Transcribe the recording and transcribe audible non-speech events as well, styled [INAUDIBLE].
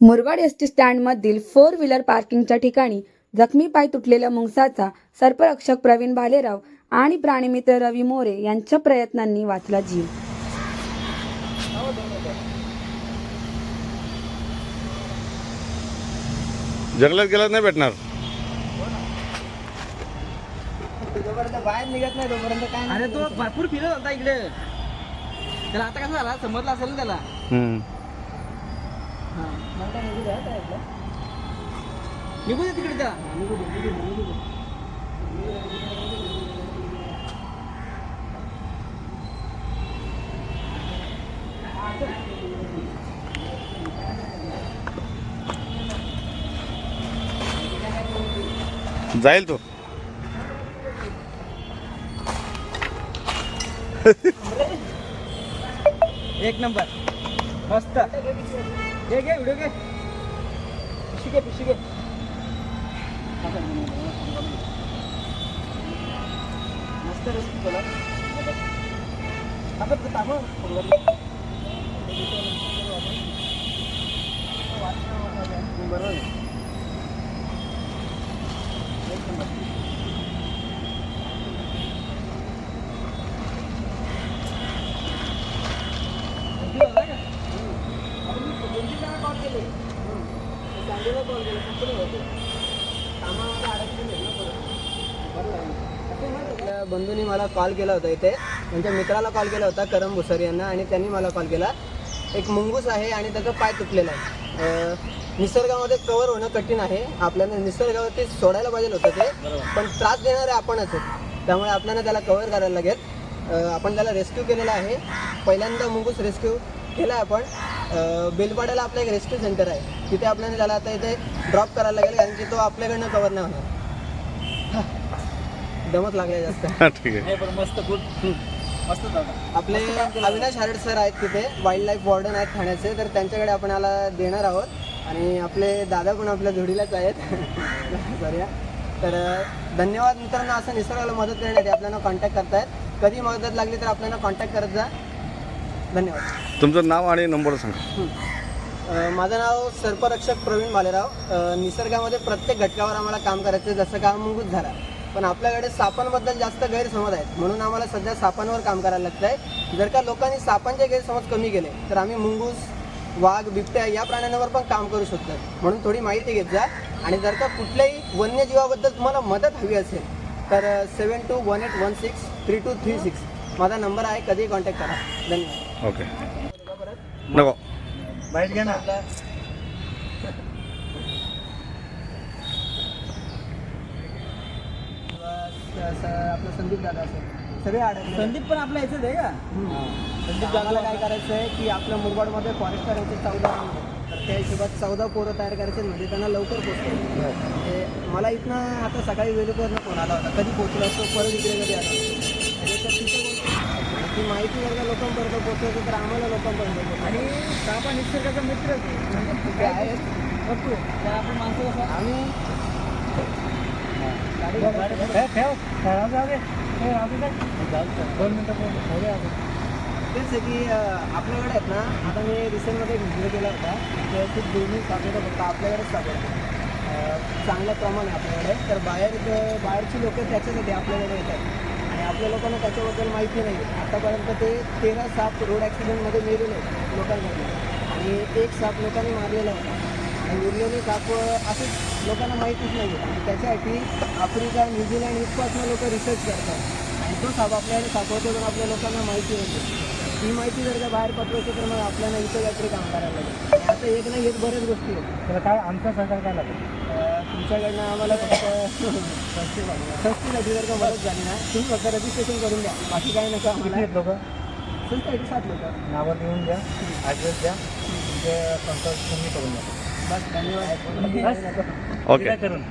Murbad S T स्टँडमधील four wheeler पार्किंगच्या ठिकाणी जखमी पाय तुटलेल्या मुंगसाचा सर्परक्षक प्रवीण भालेराव आणि प्राणीमित्र रवी मोरे यांच्या प्रयत्नांनी वाचला जीव. जंगलात गेलात नाही भेटणार? जोपर्यंत बाहेर निघत नाही तोपर्यंत काय अरे तो भरपूर फिरत होता इकडे. त्याला आता कसं झाला? समजलं असेल ना त्याला. निघू दे तिकडे त्याला जाईल तो. एक नंबर. मस्त. घे घे व्हिडिओ घे. पिशी घे पिशी घे. मस्त रस्ते बरोबर आहे. किती झाला का? अरे मी दोन तीन वेळा call केले. चांदीला call केला, कुठे होते? कामामध्ये अडकलेले आहेत ना परत. बरं आहे. कसं माहिती आहे आपल्या बंधूंनी मला कॉल केला होता इथे. त्यांच्या मित्राला कॉल केला होता करम भुसारी यांना आणि त्यांनी मला कॉल केला. एक मुंगूस आहे आणि त्याचा पाय तुटलेला आहे. निसर्गामध्ये कवर होणं कठीण आहे. आपल्याला निसर्गावरती सोडायला पाहिजे होतं ते पण त्रास देणारे आपणच आहेत. त्यामुळे आपल्याला त्याला कवर करायला लागेल. आपण त्याला रेस्क्यू केलेला आहे. पहिल्यांदा मुंगूस रेस्क्यू केला आहे आपण बेलपाड्याला आपलं एक रेस्क्यू सेंटर आहे. तिथे आपल्याला त्याला आता इथे ड्रॉप करायला लागेल कारण की तो आपल्याकडनं कवर नाही होणार. दमत लागले जास्त. [LAUGHS] ठीक आहे. नाही पण मस्त गुड मस्त झाला आपले अविनाश हारड सर आहेत तिथे वाईल्ड लाईफ वॉर्डन आहेत ठाण्याचे तर त्यांच्याकडे आपण याला देणार आहोत. आणि आपले दादा पण आपल्या जोडीलाच आहेत. [LAUGHS] सॉरी हा. तर अं, धन्यवाद मित्रांनो असं निसर्गाला मदत करण्यासाठी आपल्याला कॉन्टॅक्ट करतायत. कधी मदत लागली तर आपल्याला कॉन्टॅक्ट करत जा. धन्यवाद. तुमचं नाव आणि नंबर सांगा. माझं नाव सर्परक्षक प्रवीण भालेराव. निसर्गामध्ये प्रत्येक घटकावर आम्हाला काम करायचं आहे, जसं का मुंगूस झाला. पण आपल्याकडे सापांबद्दल जास्त गैरसमज आहेत म्हणून आम्हाला सध्या सापांवर काम करायला लागतं आहे जर का लोकांनी सापांचे गैरसमज कमी केले तर आम्ही मुंगूस वाघ बिबट्या या प्राण्यांवर पण काम करू शकतो. म्हणून थोडी माहिती घेत जा. आणि जर का कुठल्याही वन्यजीवाबद्दल तुम्हाला मदत हवी असेल तर seven two one eight one six three two three six माझा नंबर आहे कधीही कॉन्टॅक्ट करा. धन्यवाद. ओके नको. बाईट घे ना. आपलं संदीप दादा असेल सगळे अडकले संदीप पण आपल्या याच आहे का? संदीप दादाला काय करायचं आहे की आपल्या मुरबाडमध्ये फॉरेस्टर यांचे चौदा तर त्या हिशोबात चौदा पोरं तयार करायचे म्हणजे त्यांना लवकर म्हणजे मला इथनं आता सकाळी वेळेवरनं फोन आला होता. कधी पोहोचलो असतो परत इकडे कधी आला? असतो. तिथे बोलतो. ती माहिती का लोकांपर्यंत पोहोचवायची तर आम्हाला लोकांपर्यंत. आणि हा निसर्गाचा मित्र ते आहेत भरपूर तर आपण माणसं कसं आम्ही? दोन मिनिटं तेच आहे की आपल्याकडे आहेत ना आता मी रिसेंटमध्ये एक व्हिडिओ केला होता. तर खूप दुर्मिळ सापडतं फक्त आपल्याकडेच सापडतं चांगल्या प्रमाणे आपल्याकडे तर बाहेर बाहेरची लोक त्याच्यासाठी आपल्याकडे येतात. आपल्या लोकांना त्याच्याबद्दल माहिती नाही. आतापर्यंत ते तेरा साप रोड ॲक्सिडेंटमध्ये मेलेले आहेत लोकांकडून आणि एक साप लोकांनी मारलेला होता. आणि उरलेले साप असं लोकांना माहितीच नाही आणि त्याच्यासाठी आफ्रिका न्यूझीलँड इथपासून लोक रिसर्च करतात. आणि तो साप आपल्याला सापवतो तर आपल्या लोकांना माहिती होते. ही माहिती जर का बाहेर पटवायची तर मग आपल्याला इथं काहीतरी काम करायला लागेल. आणि आता एक नाही एक बऱ्याच गोष्टी आहेत. त्याला काय आमचं सहकार काय लागेल? तुमच्याकडनं आम्हाला फक्त संस्थेसाठी जर का मदत झाली ना? तुम्ही फक्त रजिस्ट्रेशन करून द्या. बाकी काही नका आम्हाला. लोक? संस्थेसाठी सात लोक. नावं लिहून द्या ॲड्रेस द्या तुमचे कॉन्टॅक्ट तुम्ही करून द्या. बस धन्यवाद. ओके करून.